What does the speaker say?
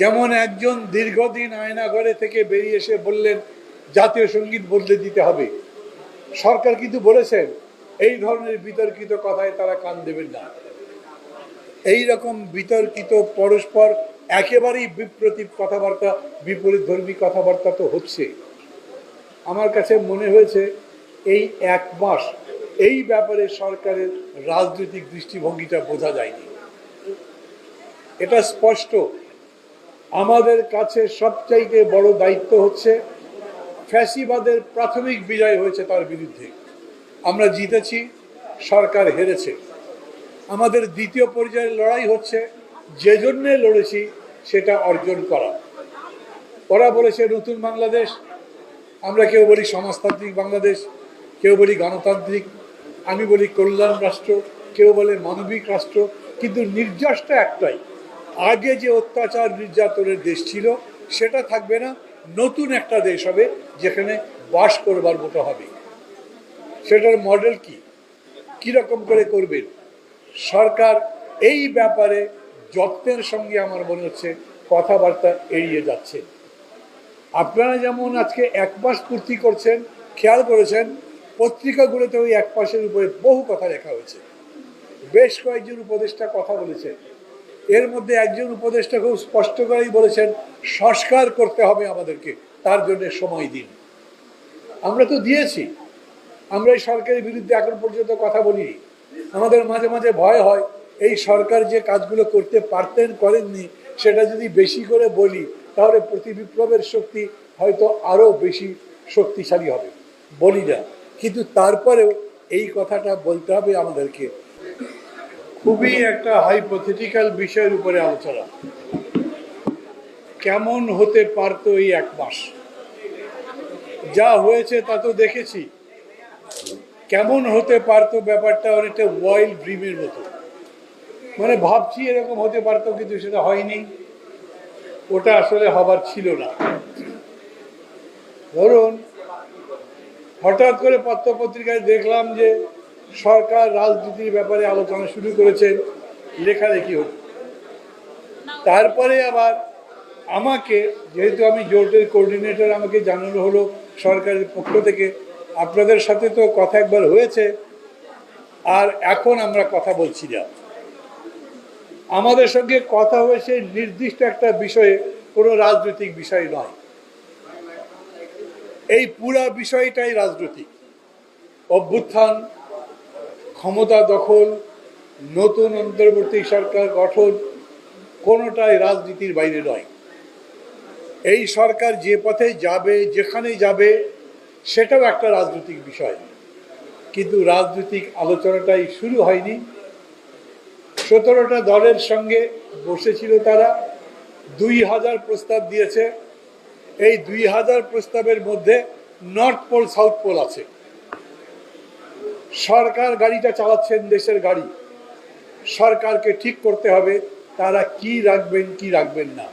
যেমন একজন দীর্ঘদিন আয়নাঘরে থেকে বেরিয়ে এসে বললেন, জাতীয় সংগীত বদলে দিতে হবে। সরকার কিন্তু বলেছেন, এই ধরনের বিতর্কিত কথায় তারা কান দেবেন না। এই রকম বিতর্কিত পরস্পর একেবারেই বিপ্রতীপ কথাবার্তা, বিপরীত ধর্মী কথাবার্তা তো হচ্ছে। আমার কাছে মনে হয়েছে, এই এক মাস এই ব্যাপারে সরকারের রাজনৈতিক দৃষ্টিভঙ্গিটা বোঝা যায়নি। এটা স্পষ্ট আমাদের কাছে সবচাইতে বড় দায়িত্ব হচ্ছে ফ্যাসিবাদের প্রাথমিক বিজয় হয়েছে তার বিরুদ্ধে। আমরা জিতেছি, সরকার হেরেছে। আমাদের দ্বিতীয় পর্যায়ের লড়াই হচ্ছে যে জন্যে লড়েছি সেটা অর্জন করা। ওরা বলেছে, নতুন বাংলাদেশ। আমরা কেউ বলি, সমাজতান্ত্রিক বাংলাদেশ। কেউ বলি, গণতান্ত্রিক। আমি বলি, কল্যাণ রাষ্ট্র। কেউ বলে, মানবিক রাষ্ট্র। কিন্তু নির্যাসটা একটাই আগে যে অত্যাচার নির্যাতনের দেশ ছিল, সেটা থাকবে না, নতুন একটা দেশ হবে, যেখানে বাস করবার মতো হবে। সেটার মডেল কি? কীরকম করে করবেন? সরকার এই ব্যাপারে যত্নের সঙ্গে আমার মনে হচ্ছে কথাবার্তা এড়িয়ে যাচ্ছে। আপনারা যেমন আজকে এক মাস পূর্তি করছেন, খেয়াল করেছেন, পত্রিকাগুলোতে ওই এক মাসের উপরে বহু কথা লেখা হয়েছে। বেশ কয়েকজন উপদেষ্টা কথা বলেছেন এর মধ্যে একজন উপদেষ্টা খুব স্পষ্ট করেই বলেছেন, সংস্কার করতে হবে আমাদেরকে, তার জন্য সময় দিন। আমরা তো দিয়েছি। আমরা এই সরকারের বিরুদ্ধে এখন পর্যন্ত কথা বলিনি। আমাদের মাঝে মাঝে ভয় হয়, এই সরকার যে কাজগুলো করতে পারতেন, করেননি, সেটা যদি বেশি করে বলি, তাহলে প্রতি বিপ্লবের শক্তি হয়তো আরও বেশি শক্তিশালী হবে। বলি না। কিন্তু তারপরেও এই কথাটা বলতে হবে আমাদেরকে। খুবই একটা হাইপোথেটিক্যাল বিষয়ের উপরে আলোচনা। কেমন হতে পারতো এই এক মাস? যা হয়েছে তা তো দেখেছি। কেমন হতে পারতো ব্যাপারটা অনেকটা ওয়াইল্ড ড্রিমের মতো। মানে ভাবছি এরকম হতে পারতো, কিন্তু সেটা হয়নি। ওটা আসলে হবার ছিল না। ধরুন, হঠাৎ করে পত্রপত্রিকায় দেখলাম যে সরকার রাজনীতির ব্যাপারে আলোচনা শুরু করেছেন, লেখালেখি হল তারপরে আবার আমাকে, যেহেতু আমি জোটের কোর্ডিনেটর আমাকে জানানো হলো সরকারের পক্ষ থেকে। আপনাদের সাথে তো কথা একবার হয়েছে, আর এখন আমরা কথা বলছি না। আমাদের সঙ্গে কথা হয়েছে নির্দিষ্ট একটা বিষয়ে, কোনো রাজনৈতিক বিষয় নয়। এই পুরা বিষয়টাই রাজনৈতিক। অভ্যুত্থান ক্ষমতা দখল, নতুন অন্তর্বর্তী সরকার গঠন কোনোটাই রাজনীতির বাইরে নয়। এই সরকার যে পথে যাবে, যেখানে যাবে, সেটাও একটা রাজনৈতিক বিষয়। কিন্তু রাজনৈতিক আলোচনাটাই শুরু হয়নি। সতেরোটা দলের সঙ্গে বসেছিল তারা। দুই হাজার প্রস্তাব দিয়েছে। এই দুই হাজার প্রস্তাবের মধ্যে নর্থ পোল, সাউথ পোল আছে। সরকার গাড়িটা চালাচ্ছেন দেশের গাড়ি। সরকারকে ঠিক করতে হবে, তারা কি রাখবেন কি রাখবেন না।